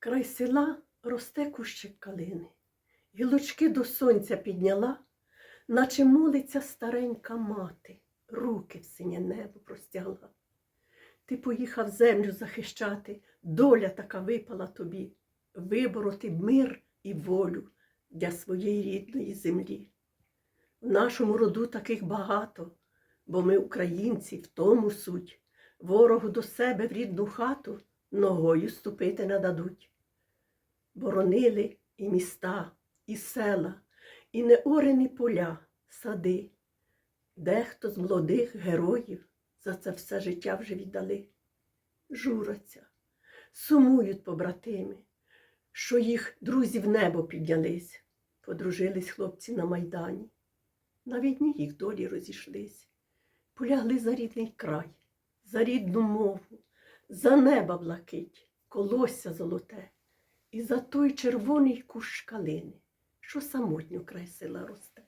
Край села росте кущик калини, гілочки до сонця підняла, наче молиться старенька мати, руки в синє небо простягла. Ти поїхав землю захищати, доля така випала тобі, вибороти мир і волю для своєї рідної землі. В нашому роду таких багато, бо ми, українці, в тому суть, ворогу до себе в рідну хату ногою ступити не дадуть. Боронили і міста, і села, і неорені поля, сади. Дехто з молодих героїв за це все життя вже віддали. Жураться, сумують побратими, що їх друзі в небо піднялись, подружились хлопці на майдані. На війні їх долі розійшлись, полягли за рідний край, за рідну мову, за неба блакить, колосся золоте, і за той червоний кущ калини, що самотньо край села росте.